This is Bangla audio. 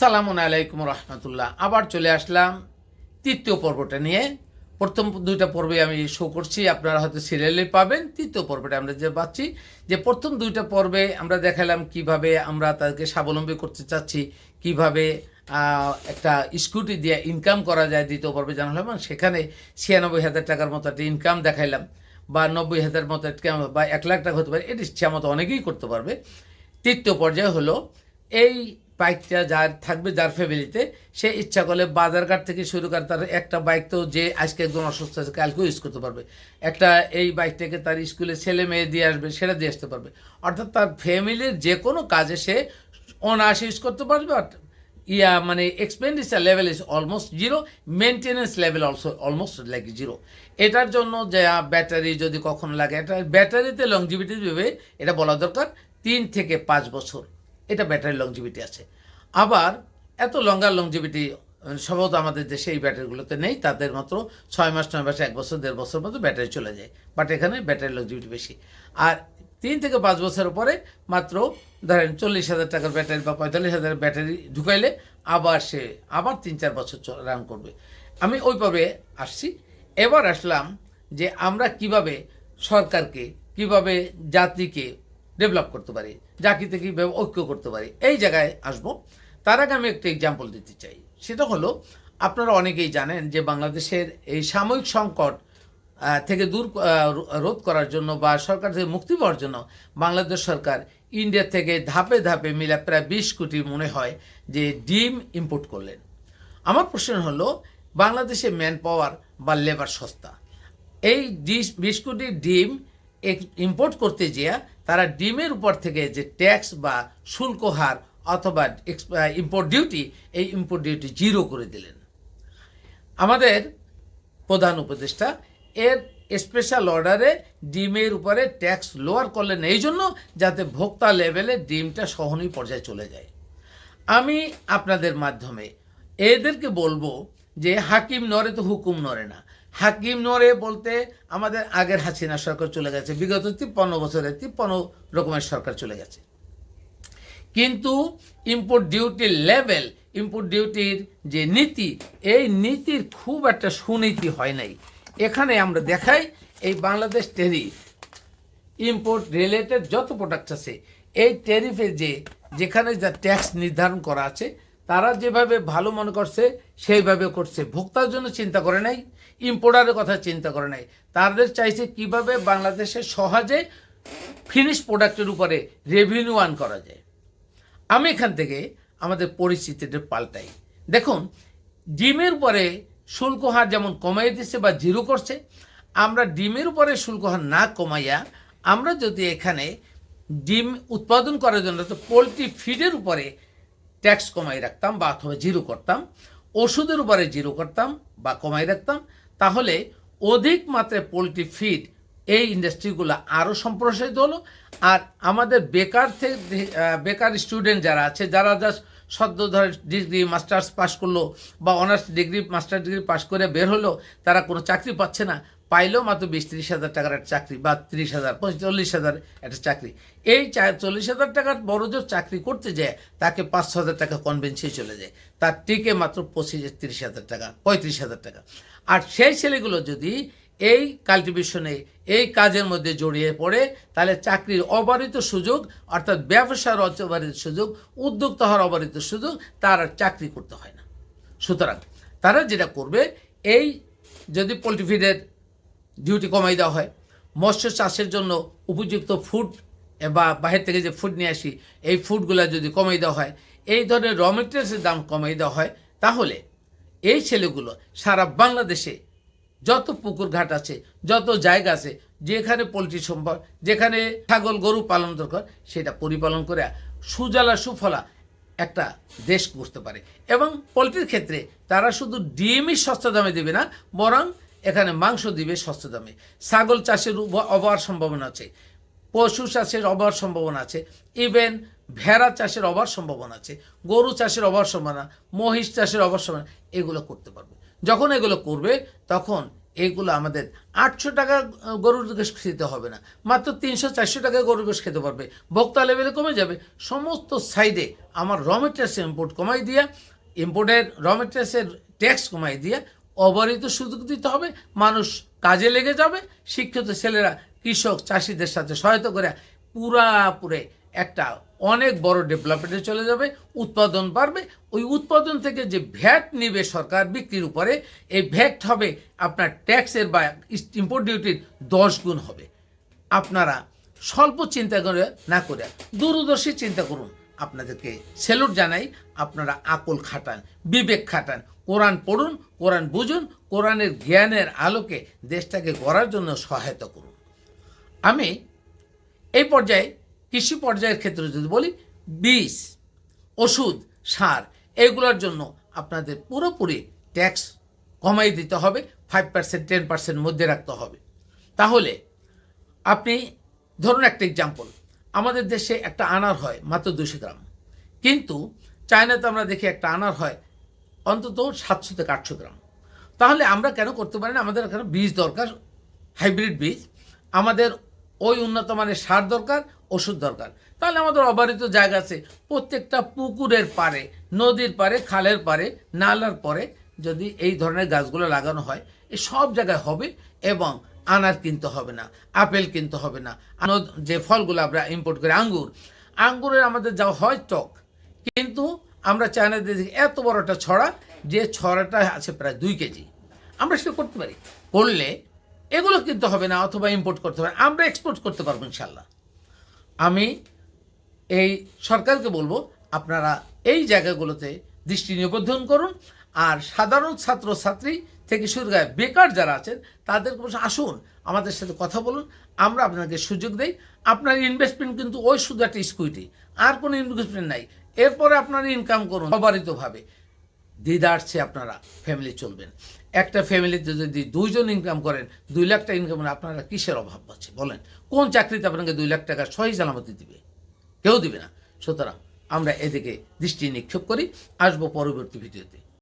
সালামুন আলাইকুম রহমতুল্লাহ। আবার চলে আসলাম তৃতীয় পর্বটা নিয়ে। প্রথম দুইটা পর্বে আমি শো করছি, আপনারা হয়তো সিরিয়ালে পাবেন। তৃতীয় পর্বটা আমরা যে পাচ্ছি, যে প্রথম দুইটা পর্বে আমরা দেখালাম কীভাবে আমরা তাদেরকে স্বাবলম্বী করতে চাচ্ছি, কীভাবে একটা স্কুটি দিয়ে ইনকাম করা যায় দ্বিতীয় পর্বে জানালাম সেখানে ছিয়ানব্বই হাজার টাকার মতো একটা ইনকাম দেখাইলাম, বা নব্বই হাজার মতো একটা বা এক লাখ টাকা হতে পারে, এটি ইচ্ছা মতো অনেকেই করতে পারবে। তৃতীয় পর্যায়ে হলো, এই বাইকটা যার থাকবে যার ফ্যামিলিতে, সে ইচ্ছা করলে বাজারঘাট থেকে শুরু করে তার একটা বাইক তো যে আজকে একজন অসুস্থ আছে, কালকেও ইউজ করতে পারবে। একটা এই বাইকটাকে তার স্কুলে ছেলে মেয়ে দিয়ে আসবে, সেটা দিয়ে আসতে পারবে। অর্থাৎ তার ফ্যামিলির যে কোনো কাজে সে অনায়াসে ইউজ করতে পারবে ইয়া মানে expenditure level is almost zero maintenance level also almost like zero এটার জন্য যে ব্যাটারি যদি কখন লাগে, এটা ব্যাটারিতে লংজিভিটি দেবে এটা বলা দরকার, তিন থেকে পাঁচ বছর। এটা ব্যাটারি লংজিভিটি আছে। আবার এত লঙ্গার লংজিভিটি সম্ভবত আমাদের দেশে এই ব্যাটারিগুলোতে নেই, তাদের মাত্র ছয় মাস, নয় মাস, এক বছর, দেড় বছর মতো ব্যাটারি চলে যায়। বাট এখানে ব্যাটারি লংজিভিটি বেশি। আর তিন থেকে পাঁচ বছর পরে মাত্র ধরেন চল্লিশ হাজার টাকার ব্যাটারি বা পঁয়তাল্লিশ হাজার ব্যাটারি ঢুকাইলে আবার সে আবার তিন চার বছর রান করবে। আমি ওই পর্বে আসছি। এবার আসলাম যে আমরা কীভাবে সরকারকে, কীভাবে জাতিকে ডেভেলপ করতে পারি জাতিতে কীভাবে ঐক্য করতে পারি। এই জায়গায় আসব। তার আগে আমি একটা এক্সাম্পল দিতে চাই। সেটা হলো, আপনারা অনেকেই জানেন যে বাংলাদেশের এই সাময়িক সংকট থেকে দূর রোধ করার জন্য বা সরকার থেকে মুক্তি পাওয়ার জন্য বাংলাদেশ সরকার ইন্ডিয়া থেকে ধাপে ধাপে মিলে প্রায় বিশ কোটি মনে হয় যে ডিম ইম্পোর্ট করলেন। আমার প্রশ্ন হলো, বাংলাদেশে ম্যান পাওয়ার বা লেবার সস্তা। এই বিশ কোটি ডিম ইম্পোর্ট করতে যেয়ে তারা ডিমের উপর থেকে যে ট্যাক্স বা শুল্ক হার অথবা ইম্পোর্ট ডিউটি এই ইম্পোর্ট ডিউটি জিরো করে দিলেন। আমাদের প্রধান উপদেষ্টা এর স্পেশাল অর্ডারে ডিমের উপরে ট্যাক্স লোয়ার করলেন, এই জন্য যাতে ভোক্তা লেভেলে ডিমটা সহনীয় পর্যায়ে চলে যায়। আমি আপনাদের মাধ্যমে এদেরকে বলব যে হাকিম নরে তো হুকুম নরে না। হাকিম নরে বলতে আমাদের আগের হাসিনা সরকার চলে গেছে। বিগত তিপ্পান্ন বছরে তিপ্পান্ন রকমের সরকার চলে গেছে। কিন্তু ইম্পোর্ট ডিউটির লেভেল ইম্পোর্ট ডিউটির যে নীতি, এই নীতির খুব একটা সুনীতি হয় নাই। এখানে আমরা দেখাই এই বাংলাদেশ টেরিফ ইম্পোর্ট রিলেটেড যত প্রোডাক্ট আছে, এই ট্যারিফে যে, যেখানে যা ট্যাক্স নির্ধারণ করা আছে, তারা যেভাবে ভালো মনে করছে, সেইভাবে করছে। ভোক্তার জন্য চিন্তা করে নাই। ইম্পোর্টারের কথা চিন্তা করে নাই। তাদের চাইছে কীভাবে বাংলাদেশে সহজে ফিনিশ প্রোডাক্টের উপরে রেভিনিউ আর্ন করা যায়। আমি এখান থেকে আমাদের পরিস্থিতিটা পাল্টাই। দেখুন, ডিমের উপরে শুল্ক হার যেমন কমাই দিচ্ছে বা জিরো করছে, আমরা ডিমের উপরে শুল্ক হার না কমাইয়া আমরা যদি এখানে ডিম উৎপাদন করার জন্য তো পোলট্রি ফিডের উপরে ট্যাক্স কমাই রাখতাম বা অথবা জিরো করতাম, ওষুধের উপরে জিরো করতাম বা কমাই রাখতাম তাহলে অধিক মাত্রায় পোলট্রি ফিড এই ইন্ডাস্ট্রিগুলো আরও সম্প্রসারিত হলো। আর আমাদের বেকার থেকে বেকার স্টুডেন্ট যারা আছে, যারা জাস্ট সদ্য ধরে ডিগ্রি, মাস্টার্স পাশ করল বা অনার্স ডিগ্রি মাস্টার ডিগ্রি পাশ করে বের হলো, তারা কোনো চাকরি পাচ্ছে না। পাইলেও মাত্র বিশ ত্রিশ হাজার টাকার একটা চাকরি বা ত্রিশ হাজার চল্লিশ হাজার একটা চাকরি। এই চল্লিশ হাজার টাকার বড় জোর চাকরি করতে যায়, তাকে পাঁচ হাজার টাকা কনভেন্সে চলে যায়। তার টিকে মাত্র পঁচিশ তিরিশ হাজার টাকা, পঁয়ত্রিশ হাজার টাকা। আর সেই ছেলেগুলো যদি এই কাল্টিভেশনে এই কাজের মধ্যে জড়িয়ে পড়ে, তাহলে চাকরির অবারিত সুযোগ, অর্থাৎ ব্যবসার অবারিত সুযোগ, উদ্যোক্তা হওয়ার অবারিত সুযোগ, তার আর চাকরি করতে হয় না। সুতরাং তারা যেটা করবে, এই যদি পোলট্রি ফিডের ডিউটি কমাই দেওয়া হয়। মৎস্য চাষের জন্য উপযুক্ত ফুড বা বাহির থেকে যে ফুড নিয়ে আসি, এই ফুডগুলো যদি কমাই দেওয়া হয়, এই ধরনের র মেটেরিয়ালসের দাম কমাই দেওয়া হয়, তাহলে এই ছেলেগুলো সারা বাংলাদেশে যত পুকুর ঘাট আছে, যত জায়গা আছে, যেখানে পোলট্রি সম্ভব, যেখানে ছাগল গরু পালন দরকার, সেটা পরিপালন করে সুজলা সুফলা একটা দেশ করতে পারে। এবং পোলট্রির ক্ষেত্রে তারা শুধু ডিমই সস্তা দামে দেবে না, বরং এখানে মাংস দিবে সস্তা দামে। ছাগল চাষের অবার সম্ভাবনা আছে, পশু চাষের অবার সম্ভাবনা আছে ইভেন ভেড়া চাষের অবার সম্ভাবনা আছে, গরু চাষের অবার সম্ভাবনা, মহিষ চাষের অবার সম্ভাবনা, এগুলো করতে পারবে। যখন এগুলো করবে, তখন এগুলো আমাদের আটশো টাকা গরুর গোশ খেতে হবে না। মাত্র তিনশো চারশো টাকা গরুর গোশ খেতে পারবে। ভোক্তা লেভেলে কমে যাবে। সমস্ত সাইডে আমার র মেটেরিয়ালস ইম্পোর্ট কমাই দিয়া ইম্পোর্টের র মেটেরিয়ালসের ট্যাক্স কমাই দিয়া অবারিত সুযোগ দিতে হবে, মানুষ কাজে লেগে যাবে, শিক্ষিত ছেলেরা, কৃষক, চাষিদের সাথে সহায়তা করে পুরাপুরে একটা অনেক বড় ডেভেলপমেন্টে চলে যাবে, উৎপাদন বাড়বে। ওই উৎপাদন থেকে যে ভ্যাট নিবে সরকার বিক্রির উপরে, এই ভ্যাট হবে আপনার ট্যাক্সের বা ইম্পোর্ট ডিউটির দশ গুণ হবে। আপনারা স্বল্প চিন্তা করে না করে, দূরদর্শী চিন্তা করুন। আপনাদেরকে সেলুট জানাই, আপনারা আকল খাটান, বিবেক খাটান। কোরআন পড়ুন, কোরআন বুঝুন, কোরআনের জ্ঞানের আলোকে দেশটাকে গড়ার জন্য সহায়তা করুন। আমি এই পর্যায়ে, কৃষি পর্যায়ের ক্ষেত্রে যদি বলি, বীজ, ওষুধ, সার, এগুলোর জন্য আপনাদের পুরোপুরি ট্যাক্স কমাই দিতে হবে ফাইভ পার্সেন্ট টেন পার্সেন্ট মধ্যে রাখতে হবে। তাহলে, আপনি, ধরুন একটা এক্সাম্পল আমাদের দেশে একটা আনার হয়, মাত্র দুশো গ্রাম। কিন্তু চায়নাতে আমরা দেখি একটা আনার হয় অন্তত সাতশো থেকে আটশো গ্রাম। তাহলে আমরা কেন করতে পারি না? আমাদের এখানে বীজ দরকার, হাইব্রিড বীজ। আমাদের ওই উন্নত মানের সার দরকার, ওষুধ দরকার। তাহলে আমাদের অবারিত জায়গা আছে। প্রত্যেকটা পুকুরের পারে নদীর পারে খালের পারে নালার পরে যদি এই ধরনের গাছগুলো লাগানো হয়, এ সব জায়গায় হবে এবং আনার কিনতে হবে না, আপেল কিনতে হবে না। যে ফলগুলো আমরা ইম্পোর্ট করি, আঙ্গুর। আঙ্গুরের আমাদের যা হয় টক কিন্তু আমরা চায়নাতে দেখি এত বড় একটা ছড়া, যে ছড়াটা আছে প্রায় দুই কেজি। আমরা সেটা করতে পারি। করলে এগুলো কিনতে হবে না, অথবা ইম্পোর্ট করতে হবে। আমরা এক্সপোর্ট করতে পারব ইনশাল্লাহ আমি এই সরকারকে বলব, আপনারা এই জায়গাগুলোতে দৃষ্টি নিবদ্ধন করুন। আর সাধারণ ছাত্র ছাত্রী থেকে শুরু করে বেকার যারা আছেন, তাদেরকে বলছি, আসুন, আমাদের সাথে কথা বলুন, আমরা আপনাকে সুযোগ দেই। আপনার ইনভেস্টমেন্ট কিন্তু ওই শুধু একটা স্কুইটি আর কোনো ইনভেস্টমেন্ট নাই। এরপরে আপনারা ইনকাম করুন, অবারিতভাবে। দিদার্সে আপনারা ফ্যামিলি চলবেন। একটা ফ্যামিলিতে যদি দুইজন ইনকাম করেন, দুই লাখ টাকা ইনকাম আপনারা কিসের অভাব আছে? বলেন, কোন চাকরিতে আপনাকে দুই লাখ টাকা সহি সালামতি দিবে? কেউ দিবে না। সুতরাং আমরা এদিকে দৃষ্টি নিক্ষেপ করি, আসব পরবর্তী ভিডিওতে।